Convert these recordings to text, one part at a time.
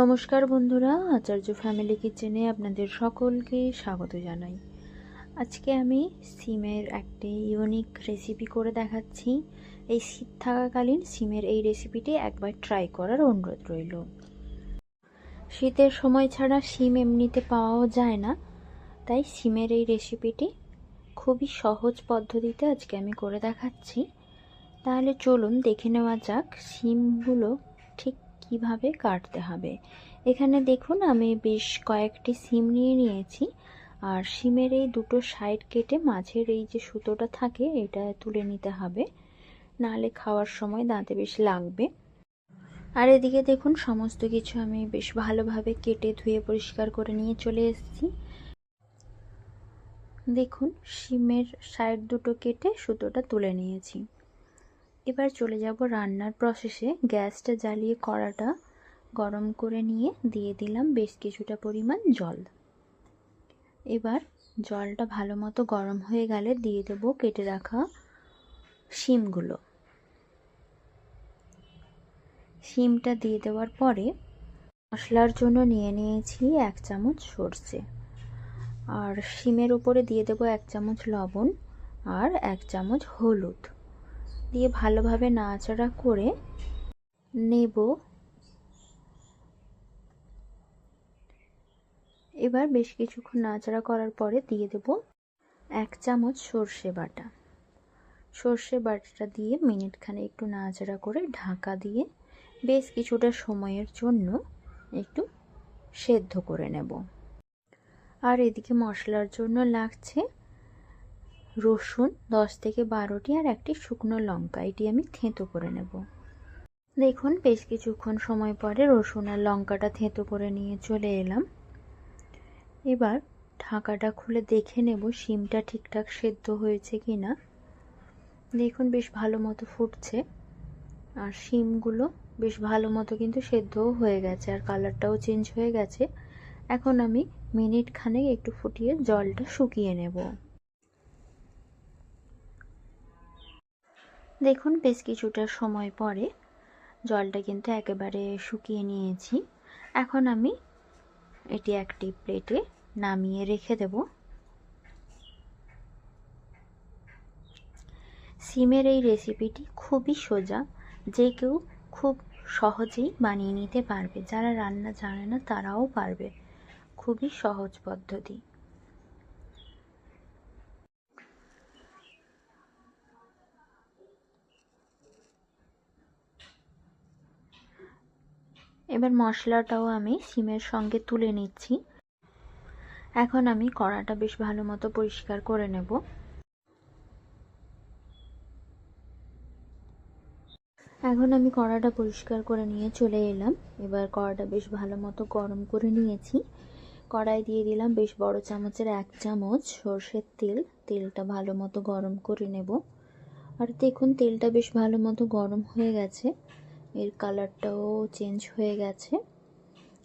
নমস্কার বন্ধুরা, আচার্য ফ্যামিলি কিচেনে আপনাদের সকলকে স্বাগত জানাই। আজকে আমি সিমের একটি ইউনিক রেসিপি করে দেখাচ্ছি। এই শীত থাকাকালীন সিমের এই রেসিপিটি একবার ট্রাই করার অনুরোধ রইল। শীতের সময় ছাড়া সিম এমনিতে পাওয়াও যায় না, তাই সিমের এই রেসিপিটি খুবই সহজ পদ্ধতিতে আজকে আমি করে দেখাচ্ছি। তাহলে চলুন দেখে নেওয়া যাক, সিমগুলো কীভাবে কাটতে হবে। এখানে দেখুন, আমি বেশ কয়েকটি সিম নিয়ে নিয়েছি। আর সিমের এই দুটো সাইড কেটে মাঝের এই যে সুতোটা থাকে, এটা তুলে নিতে হবে। নাহলে খাওয়ার সময় দাঁতে বেশ লাগবে। আর এদিকে দেখুন, সমস্ত কিছু আমি বেশ ভালোভাবে কেটে ধুয়ে পরিষ্কার করে নিয়ে চলে এসেছি। দেখুন, সিমের সাইড দুটো কেটে সুতোটা তুলে নিয়েছি। এবার চলে যাব রান্নার প্রসেসে গ্যাসটা জ্বালিয়ে কড়াটা গরম করে নিয়ে দিয়ে দিলাম বেশ কিছুটা পরিমাণ জল। এবার জলটা ভালো মতো গরম হয়ে গেলে দিয়ে দেবো কেটে রাখা শিমগুলো। শিমটা দিয়ে দেওয়ার পরে মশলার জন্য নিয়ে নিয়েছি এক চামচ সর্ষে। আর শিমের উপরে দিয়ে দেবো এক চামচ লবণ আর এক চামচ হলুদ। দিয়ে ভালোভাবে নাড়াচাড়া করে নেব। এবার বেশ কিছুক্ষণ নাড়াচাড়া করার পরে দিয়ে দেব এক চামচ সর্ষে বাটা। সর্ষে বাটাটা দিয়ে মিনিটখানে একটু নাড়াচাড়া করে ঢাকা দিয়ে বেশ কিছুটা সময়ের জন্য একটু সেদ্ধ করে নেব। আর এদিকে মশলার জন্য লাগছে রসুন দশ থেকে বারোটি আর একটি শুকনো লঙ্কা, এটি আমি থেঁতো করে নেব। দেখুন, বেশ কিছুক্ষণ সময় পরে রসুন আর লঙ্কাটা থেঁতো করে নিয়ে চলে এলাম। এবার ঢাকাটা খুলে দেখে নেব শিমটা ঠিকঠাক সেদ্ধ হয়েছে কি না দেখুন, বেশ ভালো মতো ফুটছে আর শিমগুলো বেশ ভালো মতো কিন্তু সেদ্ধও হয়ে গেছে আর কালারটাও চেঞ্জ হয়ে গেছে। এখন আমি মিনিট খানেক একটু ফুটিয়ে জলটা শুকিয়ে নেব। দেখুন, বেশ কিছুটা সময় পরে জলটা কিন্তু একেবারে শুকিয়ে নিয়েছি। এখন আমি এটি একটি প্লেটে নামিয়ে রেখে দেব। সিমের এই রেসিপিটি খুবই সোজা, যে কেউ খুব সহজেই বানিয়ে নিতে পারবে। যারা রান্না জানে না, তারাও পারবে। খুবই সহজ পদ্ধতি। এবার মশলাটাও আমি সিমের সঙ্গে তুলে নিচ্ছি। এখন আমি কড়াটা বেশ ভালো মতো পরিষ্কার করে নেব। এখন আমি কড়াটা পরিষ্কার করে নিয়ে চলে এলাম। এবার কড়াটা বেশ ভালো মতো গরম করে নিয়েছি। কড়াই দিয়ে দিলাম বেশ বড় চামচের এক চামচ সর্ষের তেল। তেলটা ভালো মতো গরম করে নেব। আর দেখুন, তেলটা বেশ ভালো মতো গরম হয়ে গেছে। এর কালারটাও চেঞ্জ হয়ে গেছে।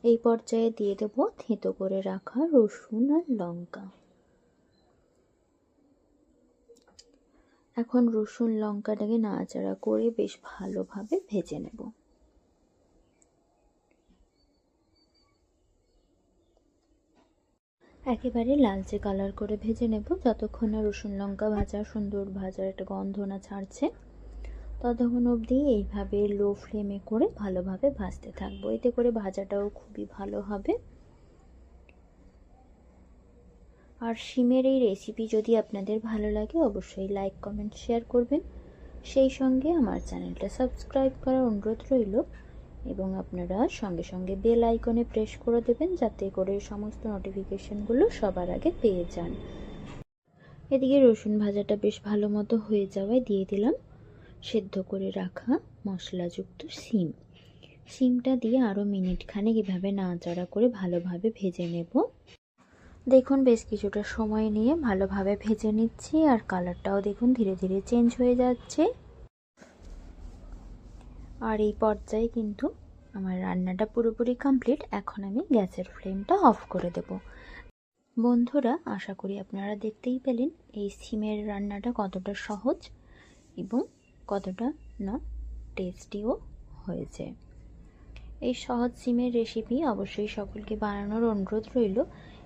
এই পর্যায়ে দিয়ে দেব থেঁতো করে রাখা রসুন আর লঙ্কা। এখন রসুন, লঙ্কাটাকে নাড়াচাড়া করে বেশ ভালোভাবে ভেজে নেব। একেবারে লালচে কালার করে ভেজে নেব। যতক্ষণ না রসুন, লঙ্কা ভাজা, সুন্দর ভাজার একটা গন্ধ না ছাড়ছে। ততক্ষণ অবধি এইভাবে লো ফ্লেমে করে ভালোভাবে ভাজতে থাকব। এতে করে ভাজাটাও খুবই ভালো হবে। আর শিমের এই রেসিপি যদি আপনাদের ভালো লাগে, অবশ্যই লাইক কমেন্ট শেয়ার করবেন। সেই সঙ্গে আমার চ্যানেলটা সাবস্ক্রাইব করার অনুরোধ রইল এবং আপনারা সঙ্গে সঙ্গে বেল আইকনে প্রেস করে দেবেন, যাতে করে সমস্ত নোটিফিকেশনগুলো সবার আগে পেয়ে যান। এদিকে রসুন ভাজাটা বেশ ভালো মতো হয়ে যাওয়ায় দিয়ে দিলাম। সেদ্ধ করে রাখা মশলাযুক্ত সিম। সিমটা দিয়ে আরও মিনিট খানেক এভাবে নাড়াচাড়া করে ভালোভাবে ভেজে নেব। দেখুন, বেশ কিছুটা সময় নিয়ে ভালোভাবে ভেজে নিচ্ছি আর কালারটাও দেখুন ধীরে ধীরে চেঞ্জ হয়ে যাচ্ছে। আর এই পর্যায়ে কিন্তু আমার রান্নাটা পুরোপুরি কমপ্লিট। এখন আমি গ্যাসের ফ্লেমটা অফ করে দেব। বন্ধুরা, আশা করি আপনারা দেখতেই পেলেন এই সিমের রান্নাটা কতটা সহজ এবং কতটা না টেস্টিও হয়েছে। এই সহজ সিমের রেসিপি অবশ্যই সকলকে বানানোর অনুরোধ রইল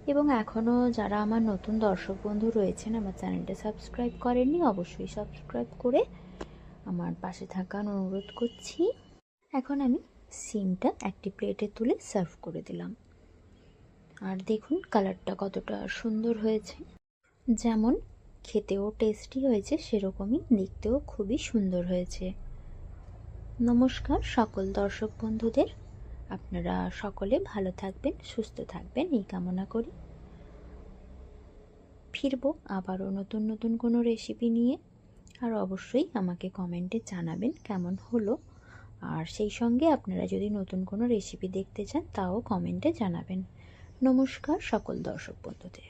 এবং এখনও যারা আমার নতুন দর্শক বন্ধু রয়েছেন, আমার চ্যানেলটা সাবস্ক্রাইব করেননি, অবশ্যই সাবস্ক্রাইব করে আমার পাশে থাকার অনুরোধ করছি। এখন আমি সিমটা একটি প্লেটে তুলে সার্ভ করে দিলাম। আর দেখুন কালারটা কতটা সুন্দর হয়েছে। যেমন খেতেও টেস্টি হয়েছে, সেরকমই দেখতেও খুবই সুন্দর হয়েছে। নমস্কার সকল দর্শক বন্ধুদের। আপনারা সকলে ভালো থাকবেন, সুস্থ থাকবেন, এই কামনা করি। ফিরবো আবারও নতুন নতুন কোনো রেসিপি নিয়ে। আর অবশ্যই আমাকে কমেন্টে জানাবেন কেমন হলো। আর সেই সঙ্গে আপনারা যদি নতুন কোনো রেসিপি দেখতে চান, তাও কমেন্টে জানাবেন। নমস্কার সকল দর্শক বন্ধুদের।